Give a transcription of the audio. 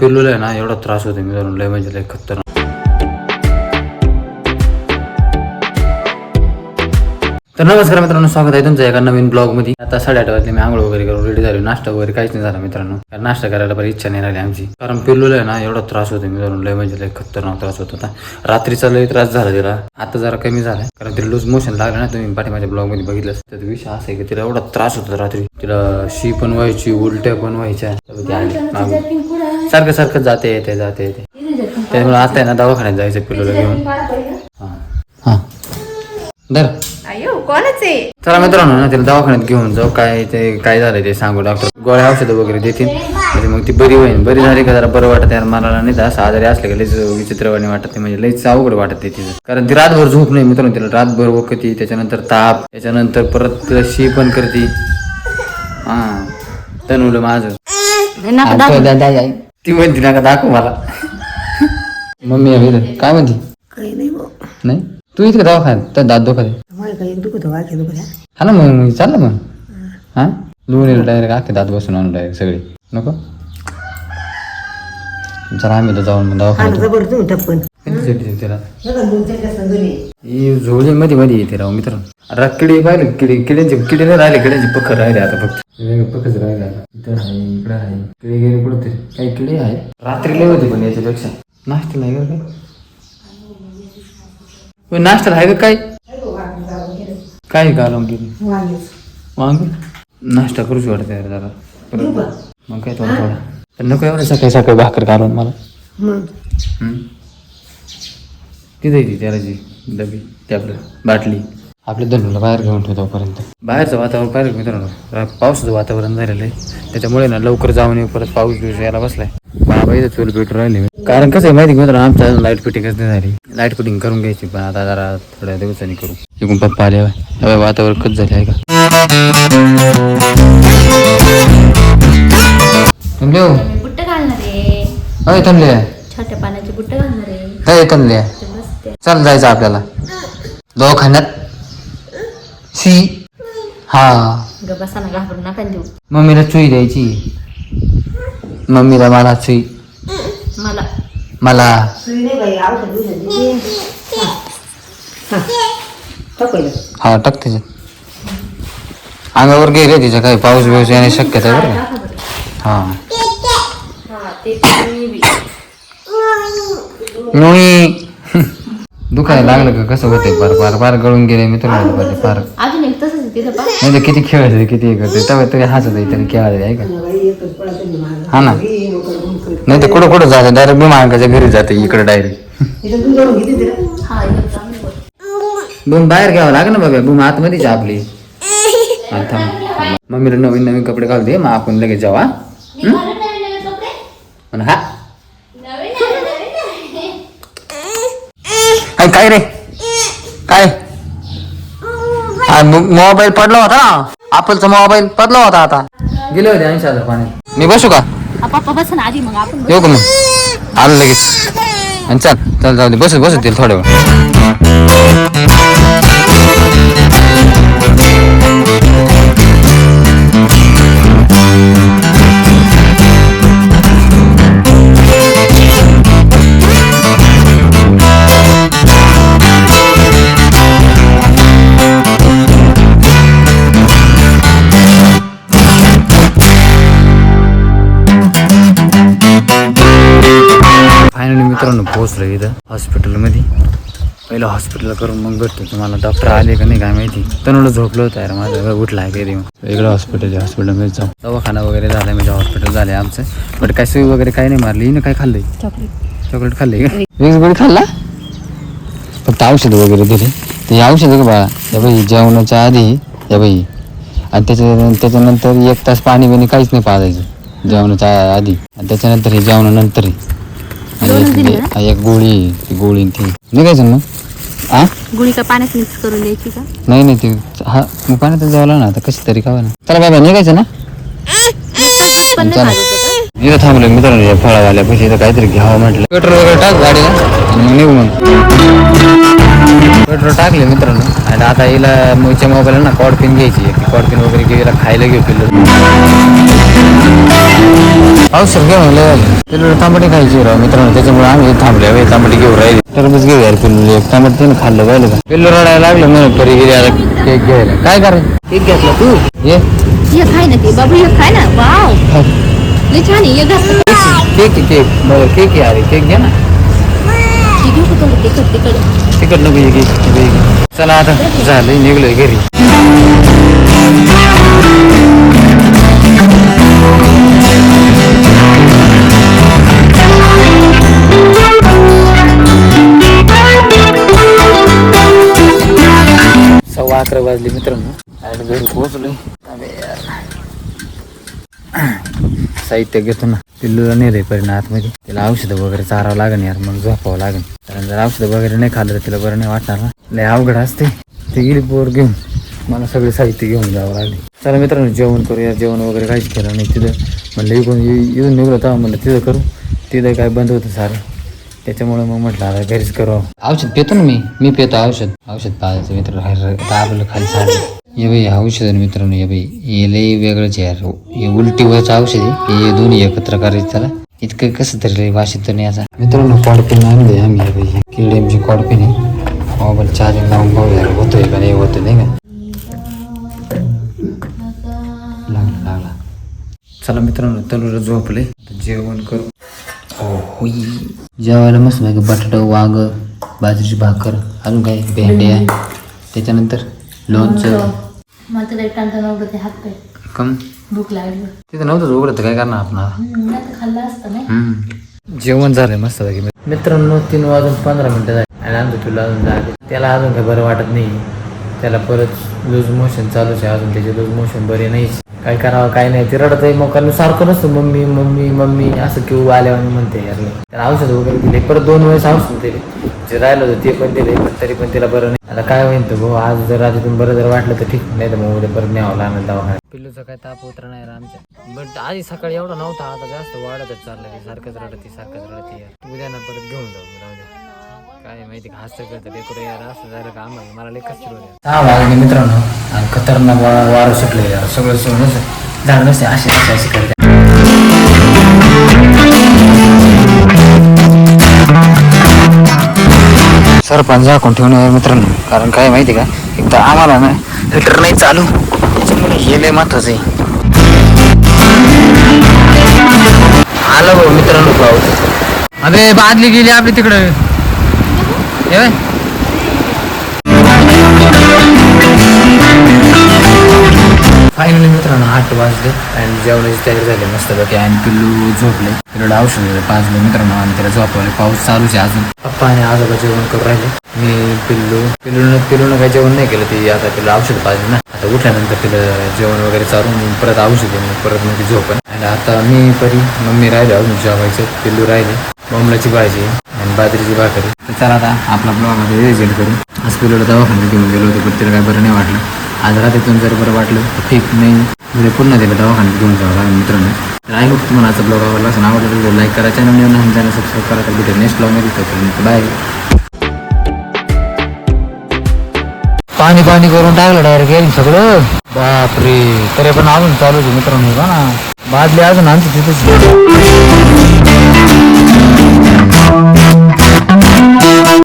पिल्लूला आहे ना एवढा त्रास होतो मी लय म्हणजे लय खतरनाक. तर नमस्कार मित्रांनो स्वागत आहे तुमचं एका नवीन ब्लॉगमध्ये आता साडेआठ वाजले मी आंघोळ वगैरे करून रेडी झालो. नाश्ता वगैरे काहीच नाही झाला मित्रांनो. कारण नाश्ता करायला बरी इच्छा नाही राहिली आमची. कारण पिल्लूला आहे ना एवढा त्रास होतो मी धरून. लय म्हणजे लय खतरनाक त्रास होत होता. रात्रीचा लय त्रास झाला तिला. आता जरा कमी झाला कारण तिला लूज मोशन लागलं ना तुम्ही पाठीमाच्या ब्लॉगमध्ये बघितलं तर विषय असा आहे की तिला एवढा त्रास होता रात्री. तिला शी पण व्हायची उलट्या पण व्हायच्या. सारखं सारखं जाते येते जाते येते त्यामुळे आता आहे ना दवाखान्यात जायचं पिल्लूला घेऊन. हा. हा. कोणच आहे? चला मित्रांनो ना तिला दवाखान्यात घेऊन जाऊ. काय ते काय झालंय ते सांगू डॉक्टर गोळ्या औषधं वगैरे देतील. म्हणजे मग ती बरी होईल. बरी झाली का जरा बरं वाटत यार मला नाही तर असं आजारी असले का लईच विचित्रवाणी वाटत. म्हणजे लईच अवघड वाटत ते तिचं. कारण ती रातभर झोप नाही मित्रांनो. तिला रातभर वकती त्याच्यानंतर ताप त्याच्यानंतर परत तिला शी पण करती. हा. तनुलं माझं. तो म्हणती नका दाखव मला. मम्मी इथं. काय म्हणती? काही नाही भाऊ. नाही? तू इथं का दवाखान्यात? तर दात मला काही दुखत हा ना मग मग चाललं मग. हा. दोन डायरेक्ट आखे दात बसून आणून डायरेक्ट सगळे. नको? चला आम्ही तर जाऊन मग दवाखान्यात जबर तुम्ही टप्पन ही झोळी मध्ये मध्ये येते राव मित्र. अरे किडे पाहिले किडे किड्यांचे किडे नाही राहिले किड्यांचे पखर राहिले आता फक्त. वेगळे पखच राहिले आता. इथं आहे इकडं आहे किडे गेले कुठं काही किडे आहेत? रात्री लय होते पण याच्यापेक्षा. नाश्त्याला आहे का काय नाश्त्याला आहे का काय काय घालून गेली वांग. नाश्ता करूच वाटत जरा. मग काय थोडं थोडं. नको एवढं सकाळी सकाळी भाकर घालून मला. तिथे ती? त्यालाची डबी ते आपलं बाटली. आपल्या धनुला बाहेर घेऊन ठेवतो पर्यंत बाहेरचं वातावरण पाहिलं मित्रांनो? पावसाचं वातावरण झालेलं आहे. त्याच्यामुळे ना लवकर जाऊन येऊ परत पाऊस बिऊस यायला बसलाय. बाबा इथं चूल पेटून राहिले कारण कसं आहे माहिती मित्रांनो आमच्या लाइट फिटिंगच नाही झाली. लाइट फिटिंग करून घ्यायची पण आता जरा थोड्या दिवसांनी करू. इकडून पप्पा आले हवे वातावरण कच झाले आहे का थांबले हो. मी बुट्ट घालणार आहे. अय थांबले छोट्या पाण्याची बुट्ट घालणार आहे. काय थांबले चल जायचं आपल्याला. दवाखान्यात. सी हा. ग बसाना घाबरून नका देऊ. मम्मीला चुई द्यायची. मम्मीला मला चुई मला. मला. सुई नाही बाई औषध बिषध देते. हा. टाक त्याच्यात. अंगावर गेले तिच्या काही पाऊस बिऊस येण्याची शक्यता आहे बरं का. हा. हा ते बी. नुई. दुखायला लागलं का? कसं होतंय? फार फार फार गळून गेले मी तुला म्हणतो फार. अजून एक तसंच आहे तिथं तर किती खेळायचं किती हे करते तेव्हा तरी हसत आहे तरी खेळायचं आहे का. हा ना. नाही तर कुठं कुठं जाते? डायरेक्ट मी मांकाच्या घरी जाते इकडे डायरेक्ट. हा चांगलं. बूम बाहेर घ्यावं लागेल ना बघा बूम आतमध्येच आहे आपली. हा, थांब. मम्मीला नवीन नवीन कपडे घालू दे मग आपण लगेच जाऊ हा? हा. अरे काय रे? काय? मोबाईल पडला होता ना? आपलचा मोबाईल पडला होता आता. गेले होते ऐंशी हजार पाण्यात मी बसू का? हा, पप्पा बस ना आधी मग आपण येऊ का मग आलं लगेच. आणि चल चल जाऊ दे. बसू बसू तिला थोड्या वेळ. मित्रांनो पोहोचलो इथं हॉस्पिटलमध्ये पहिलं हॉस्पिटल करून मग भेटतो तुम्हाला. डॉक्टर आले का नाही काय माहिती. तनुला झोपलं होतं यार माझं उठला आहे कधी. वेगळं हॉस्पिटल आहे हॉस्पिटलमध्ये जाऊ. दवाखाना वगैरे झाला म्हणजे हॉस्पिटल झाले आमचं. बट काय सुई वगैरे काही नाही मारली. हिनं काय खाल्लंय? चॉकलेट खाल्ले का? खाल्ला? फक्त औषध वगैरे दिले. ते औषध का बाळा? या बाई जेवणाच्या आधी या बाई. आणि त्याच्या त्याच्यानंतर एक तास पाणी बिणी काहीच नाही पाजायचं. जेवणाच्या आधी. आणि त्याच्यानंतर हे जेवणानंतर एक- एक गोळी ती गोळी आणि ती. निघायचं ना मग? आ? गुळी का पाण्यात मिक्स करून द्यायची का? नाही नाही ते हा मग पाण्यात जेवला ना आता कशी तरी खावा ना. चला बाबा निघायचं ना? पण नाही चला. माझं तर. इथं थांबलो मित्रांनो या फळावाल्या पैसे इथं काहीतरी घ्यावं म्हटलं. पेट्रोल वगैरे टाक गाडीला आणि मग निघू मग. पेट्रोल टाकले मित्रांनो. आणि आता हिला मोच्या मोबाईल ना कॉड पिन घ्यायची कॉड पिन वगैरे घेऊ हिला खायला घेऊ पिल्लू. औषध घेऊन म्हणलं पिल्लू तांबटी खायची राव मित्रांनो त्याच्यामुळे आम्ही थांबले तांबटी घेऊ राहिले. टरबूज घेऊ यार पिल्लू एक तांबटी तिने खाल्लं पाहिलं का? पिल्लू रडायला लागलं म्हणून परी गेली आता केक घ्यायला. काय करायचं केक घेतला तू? ये. खाय ना ते बाबू खाय ना. वाव. छान केक केक. बरं केक केक घ्या ना. तिकट नको ये केक नको ये केक. चला आता झालं निघलोय घरी. अकरा वाजले मित्रांनो. आणि घरी पोहोचलो साहित्य घेतो ना. पिल्लूला नाही रे परिणाम आतमध्ये. तिला औषधं वगैरे चारावं लागेल यार मग झोपावं लागेल कारण जर औषधं वगैरे नाही खाल्लं तर तिला बरं नाही वाटणार ना. लय अवघड असते ते गेली पोर घेऊन. मला सगळे साहित्य घेऊन जावं लागले. चला मित्रांनो जेवण करूया. जेवण वगैरे काहीच केलं नाही. तिथं म्हणलं येऊन येऊन निघलो म्हणलं तिथं करू. तिथं काय बंद होतं सारं. त्याच्यामुळे मग म्हटलं आता घरीच करू. औषध पितो ना मी. मी पितो औषध. औषध पाहायचं मित्र दाबलं खाली साडलं ये बाई औषध मित्रांनो ये बाई. हे लय वेगळंच आहे यार. हे उलटीवरचं औषध आहे. हे दोन्ही एकत्र करायचं त्याला इतकं कसं तरी लय वाशित नाही आता मित्रांनो कॉडपिन आणले आम्ही बाई. केडीएमची कॉडपिन आहे. मोबाईल चार्जिंग लावून पाहू यार होतोय का नाही होतं नाही का? लागला लागला चला मित्रांनो तलूला झोपले जेवण करू. होई जेवायला मस्त पैकी बटाटा वांग बाजरीची भाकर अजून काय? भेंड्या. त्याच्यानंतर लोणचं. मला तर एक टांटा नव्हतं ते हात पाय. कम. भूक लागली. तिथं नव्हतं उघडत काय करणार आपण खाल्लं असतं जेवण झालंय मस्त मित्रांनो तीन वाजून पंधरा मिनिटं झाली. आणि आमचं तुला अजून झाले त्याला अजून काही बरं वाटत नाही. त्याला परत लूज मोशन चालूच आहे अजून त्याचे लूज मोशन बरे नाही काय करावं काय नाही ते रडत आहे मग कारण सारखं नसतं मम्मी मम्मी मम्मी असं किंवा आल्यावर म्हणते यार त्याला औषध वगैरे दिले. परत दोन वेळेस औषध दिले. जे राहिलं होतं ते पण दिले पण तरी पण तिला बरं नाही. आता काय होईल तर भाऊ आज जर रात्रीतून बरं जर वाटलं तर ठीक नाही तर मग उद्या परत न्यावं लागणार दवाखान्यात. पिल्लूचा काय ताप उतरा नाही आमच्या बट आधी सकाळी एवढा नव्हता आता जास्त वाढतच चाललंय. सारखंच रडती सारखंच रडती यार. उद्या ना परत घेऊन जाऊ राहू काय माहिती का हसतं करतं लेकरं यार असं झालं का आम्हाला मला लई कष्ट होते सहा वाजले मित्रांनो आणि खतरनाक वा- वारं सुटले यार सगळं सोडून झाड नसते करते सरपंच झाकून ठेवून यार मित्रांनो कारण काय माहिती का एकदा आम्हाला ना हिटर नाही चालू त्याच्यामुळे हे लय महत्वाचं आहे. आलं भाऊ मित्रांनो पाऊस अबे बादली गेली आपली तिकडं. फायनली मित्रांनो आठ वाजले आणि जेवणाची तयारी झाली मस्त पैकी आणि पिल्लू झोपले. पिल्लूला औषध दिलं, पाजलं मित्रांनो आणि त्याला झोपवले पाऊस चालूच आहे अजून. पप्पा आणि आजोबा जेवण करून राहिले. मी पिल्लू पिल्लूनं पिल्लूनं काही जेवण नाही केलं ती आता तिला औषध पाजलं ना. आता उठल्यानंतर तिला जेवण वगैरे चालून परत औषध मग परत मग ती झोपण. आणि आता मी परी मम्मी राहिले अजून जेवायचं पिल्लू राहिले. बोंबलाची भाजी आणि बाजरीची भाकरी. तर चला आता आपला ब्लॉग आता रिजेंट करू. आज दवाखान्यात घेऊन गेलो होतो पण तिला काय बरं नाही वाटलं. आज रात्रीतून जर बरं वाटलं तर ठीक. नाही म्हणजे पुन्हा तिला दवाखान्यात घेऊन जावं लागेल मित्रांनो. तर आय होप तुम्हाला आजचा ब्लॉग आवडला असं आवडलं तर लाईक करा चॅनल नवीन चॅनल सबस्क्राईब करा तर भेटेल नेक्स्ट ब्लॉगमध्ये तोपर्यंत बाय पाणी पाणी करून टाकलं डायरेक्ट गेली सगळं. बापरे तरी पण अजून चालू आहे मित्रांनो का ना. बादली अजून आमची तिथेच